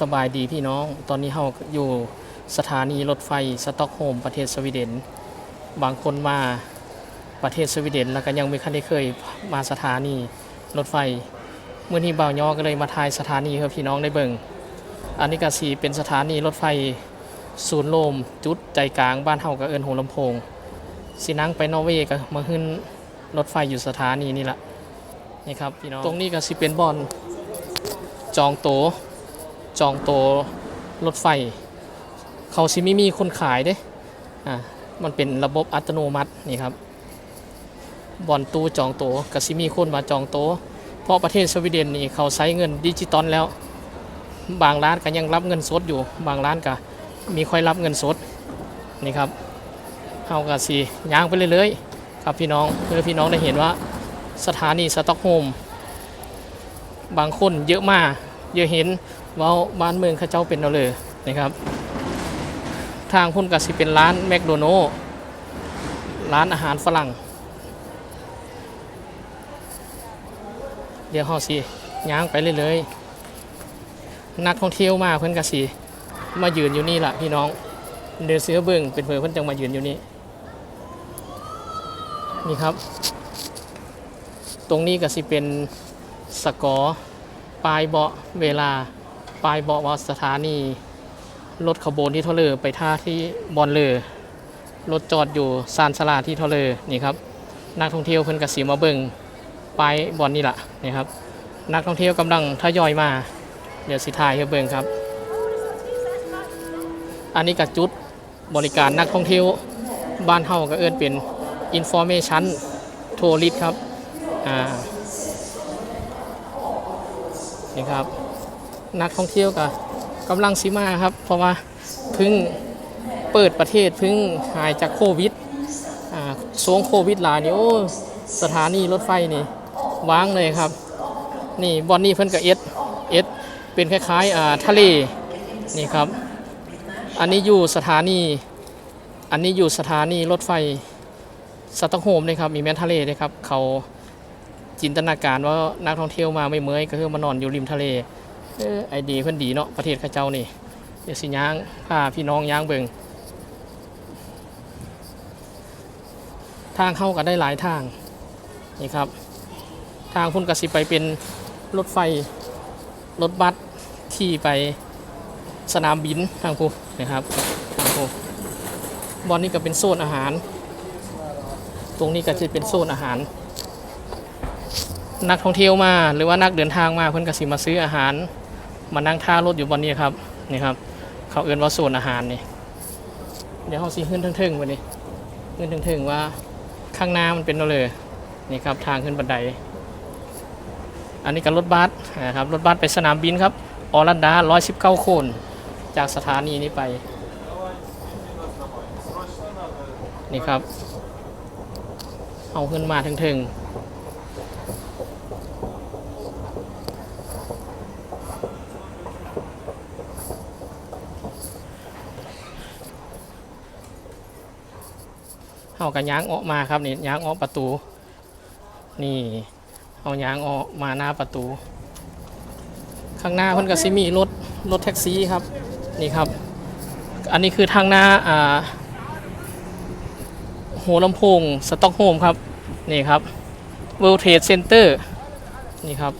สบายดีพี่น้อง ตอนนี้เราอยู่สถานีรถไฟสต็อกโฮล์มประเทศสวีเดน บางคนมาประเทศสวีเดน แล้วก็ยังไม่คันได้เคยมาสถานีรถไฟ เมื่อนี้บ่าวยอก็เลยมาทายสถานีให้พี่น้องได้เบิ่ง อันนี้ก็สีเป็นสถานีรถไฟศูนย์โลมจุดใจกลางบ้านเฮาก็เอิ้นหัวลำโพงสินั่งไปนอร์เวย์ก็มาขึ้นรถไฟอยู่สถานีนี่แหละนี่ครับพี่น้อง ตรงนี้ก็สิเป็นบอลจองโต จองโตวรถไฟ เขาสิไม่มีคนขายเด้อ่ามันเป็นระบบอัตโนมัตินี่ครับบอลตู้จองโตวกับสิมีคนมาจองโตวเพราะประเทศสวีเดนนี่เขาใช้เงินดิจิตอลแล้ว บางร้านก็ยังรับเงินสดอยู่ บางร้านก็มีค่อยรับเงินสดนี่ครับเฮาก็สิย่างไปเรื่อยๆครับพี่น้องเพื่อพี่น้องได้เห็นว่าสถานีสต็อกโฮมบางคนเยอะมาก เยอะเห็นว้าบ้านเมืองเข้าเจ้าเป็นเอาเลยนะครับ ทางพุ่นก็สิเป็นร้านแมคโดนัลล์ร้านอาหารฝรั่ง เดี๋ยวเฮาสิย่างไปเรื่อยๆนักท่องเที่ยวมาเพิ่นก็สิมายืนอยู่นี่แหละพี่น้อง เดี๋ยวเสือเบิ่งเป็นเพื่อเพิ่นจังมายืนอยู่นี่นี่ครับ ตรงนี้ก็สิเป็นสกอร์ ปลายเบาะเวลา ปลายเบาะว่าสถานี รถขบวนที่เทเลอไปท่าที่บอนเลอรถจอดอยู่ซานสลาที่เทเลอนี่ครับ นักท่องเที่ยวเพิ่นกสีมาเบิงปลายบอนนี่แหละนี่ครับ นักท่องเที่ยวกำลังทยอยมา เดี๋ยวสิทายให้เบิงครับ อันนี้กับจุดบริการนักท่องเที่ยวบ้านเฮาก็เอิ้นเป็น information tourist ครับ อ่า นี่ครับ นักท่องเที่ยวกับกำลังสิมาครับ เพราะว่าเพิ่งเปิดประเทศเพิ่งหายจากโควิดอ่าช่วงโควิดหลายนี่โอ้สถานีรถไฟนี่ว้างเลยครับ นี่บอนนี่เพิ่นกับเอสเอสเป็นคล้ายๆอ่าทะเลนี่ครับ อันนี้อยู่สถานี อันนี้อยู่สถานีรถไฟสตอกโฮมนะครับ มีแม่นทะเลนะครับ เขา จินตนาการว่านักท่องเที่ยวมาไม่เมื่อยก็คือมานอนอยู่ริมทะเลเออไอเดียเพื่อนดีเนาะประเทศข้าเจ้านี่เดี๋ยวสิย่างพาพี่น้องย่างเบิงทางเข้ากันได้หลายทางนี่ครับ ทางพุ่นกสิไปเป็นรถไฟรถบัสที่ไปสนามบินทางพูนะครับทางพูบอลนี่ก็เป็นโซนอาหาร ตรงนี้ก็จะเป็นโซนอาหาร นักท่องเที่ยวมา หรือว่านักเดินทางมาเพิ่อนกสิมาซื้ออาหาร มานั่งท่ารถอยู่บนนี้ครับนี่ครับ เขาเอื่นว่าโซนอาหารนี่เดี๋ยวเขาสิขึ้นเทิงๆไปนี่ขึ้นเทิงๆว่าข้างหน้ามันเป็นเอาเลยนี่ครับทางขึ้นบันได อันนี้ก็รถบัสนะครับรถบัสไปสนามบินครับออรันดา119คน จากสถานีนี้ไปนี่ครับเอาขึ้นมาเทิงๆ เอากันย้างออกมาครับนี่ย้างออกประตู นี่เอาย้างออกมาหน้าประตู ข้างหน้าเพิ่นก็สิมีรถรถแท็กซี่ครับนี่ครับ อันนี้คือทางหน้าอ่าหัวลำโพงสต็อกโฮมครับนี่ครับ World Trade Center นี่ครับ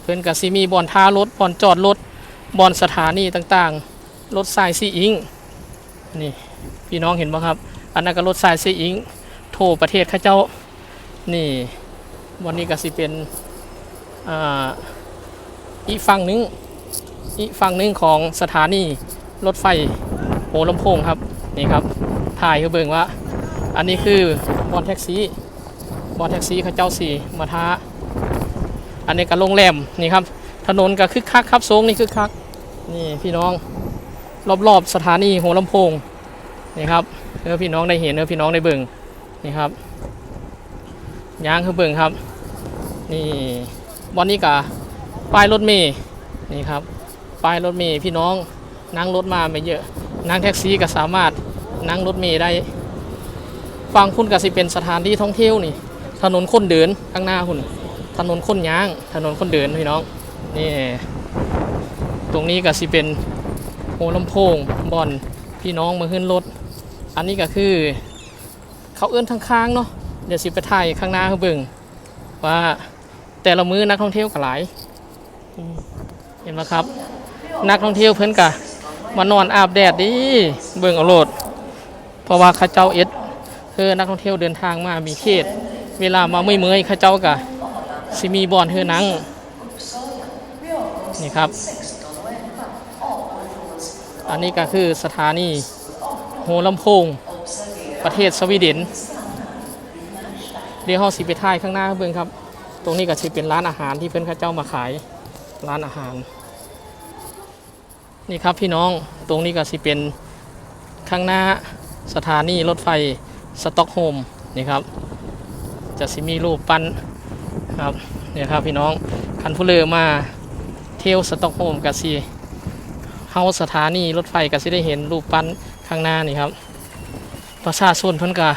เพื่อนกับซีมีบอนท่ารถบอนจอดรถบอนสถานีต่างๆ รถสายซีอิงนี่พี่น้องเห็นไหมครับ อันนั้นก็รถสายซีอิงโทรประเทศข้าเจ้านี่วันนี้ก็สิเป็นอ่าอีกฝั่งนึงอีกฝั่งนึงของสถานีรถไฟโหลำโพงครับนี่ครับถ่ายคือเบิ่งว่า อันนี้คือบอนแท็กซี่บอนแท็กซี่ข้าเจ้าสี่มาท้าอันนี้ก็โรงแรมนี่ครับถนนก็คึกคักครับโซงนี่คึกคักนี่พี่น้องรอบๆสถานีหัวลำโพงนี่ครับ เพื่อพี่น้องได้เห็นเพื่อพี่น้องได้เบิ่งนี่ครับย่างคือเบิ่งครับ นี่บอนนี้กะป้ายรถเมย์นี่ครับป้ายรถเมย์พี่น้องนั่งรถมาไม่เยอะ นั่งแท็กซี่ก็สามารถนั่งรถเมย์ได้ฟังคุณก็สิเป็นสถานที่ท่องเที่ยวนี่ ถนนคนเดินข้างหน้าคุณถนนคนย่าง ถนนคนเดินพี่น้องนี่ตรงนี้ก็สิเป็นโหลำโพงบอนพี่น้องมาขึ้นรถ อันนี้ก็คือ เขาเอื้อนทางค้างเนาะเดี๋ยวสิไปถ่ายข้างหน้าให้เบิ่งว่าแต่ละมื้อนักท่องเที่ยวก็หลายเห็นไหมครับ นักท่องเที่ยวเพิ่นกะมานอนอาบแดดดิเบิ่งเอาโลด เพราะว่าข้าเจ้าเอ็ดคือนักท่องเที่ยวเดินทางมามีเขต เวลามาเมื่อยเมื่อยข้าเจ้ากะสิมีบอนเฮือหนังนี่ครับ อันนี้ก็คือสถานี โหลำโพง ประเทศสวีเดนเดี๋ยวเราสิไปถ่ายข้างหน้าเบิ่งครับ ตรงนี้ก็สิเป็นร้านอาหารที่เพิ่อนข้าเจ้ามาขายร้านอาหาร นี่ครับพี่น้องตรงนี้ก็สิเป็นข้างหน้าสถานีรถไฟสต็อกโฮล์มนี่ครับ จะสิมีรูปปั้นครับเนี่ยครับพี่น้องคันผู้เลอมาเที่ยวสต็อกโฮล์มก็สิเฮาสถานีรถไฟก็สิได้เห็นรูปปั้น ข้างหน้านี่ครับประชาชนเพิ่นก็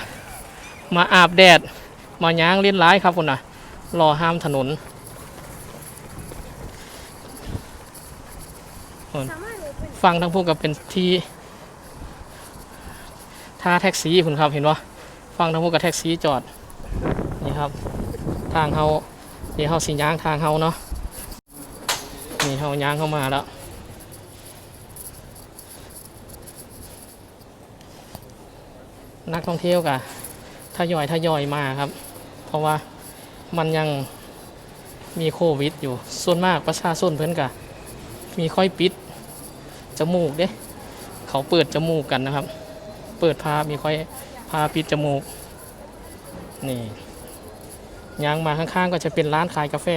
มาอาบแดด มาย้างเล่นร้ายครับคุณน่ะรอห้ามถนนฟังทั้งพวกกับเป็นที่ท่าแท็กซี่คุณครับเห็นว่าฟังทั้งพวกกับแท็กซี่จอดนี่ครับ ทางเฮานี่เฮาสีย่างทางเฮาเนาะนี่เฮาย่างเข้ามาแล้ว นักท่องเที่ยวกะทยอยทยอยมาครับ เพราะว่ามันยังมีโควิดอยู่ ส่วนมากประชาชนเพิ่นกะมีค่อยปิดจมูกเด้ เขาเปิดจมูกกันนะครับ เปิดพามีค่อยพาปิดจมูก นี่ยางมาข้างๆก็จะเป็นร้านขายกาแฟ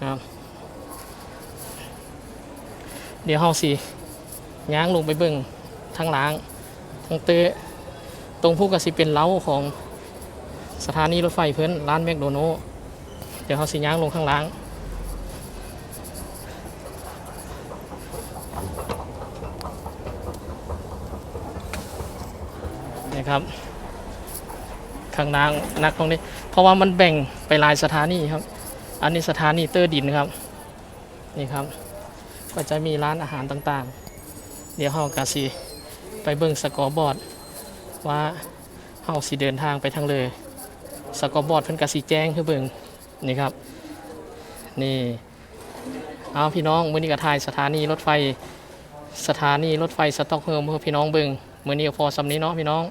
นะครับเดี๋ยวเฮาสิย่างลงไปเบิ่งทางล้างทางเตะ ตรงผู้กสิเป็นเล้าของสถานีรถไฟเพิ่อนร้านแมคโดนัลเดี๋ยวเฮาสิย่างลงข้างล้าง นะครับ ข้างล่างนักตรงนี้ เพราะว่ามันแบ่งไปหลายสถานีครับ อันนี้สถานีเตอร์ดินครับ นี่ครับ ก็จะมีร้านอาหารต่างๆ เดี๋ยวเฮากาสีไปเบิ่งสกอร์บอร์ด ว่าเฮาสิเดินทางไปทางเลยสกอบอร์ดเพิ่นกะสีแจ้งคือเบิงนี่ครับ นี่เอาพี่น้องมื้อนี้ก็ถ่ายสถานีรถไฟสถานีรถไฟสต็อกเฮล์มเพื่อพี่น้องเบิงมื้อนี้ก็พอสำนี้เนาะพี่น้อง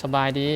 สบายดี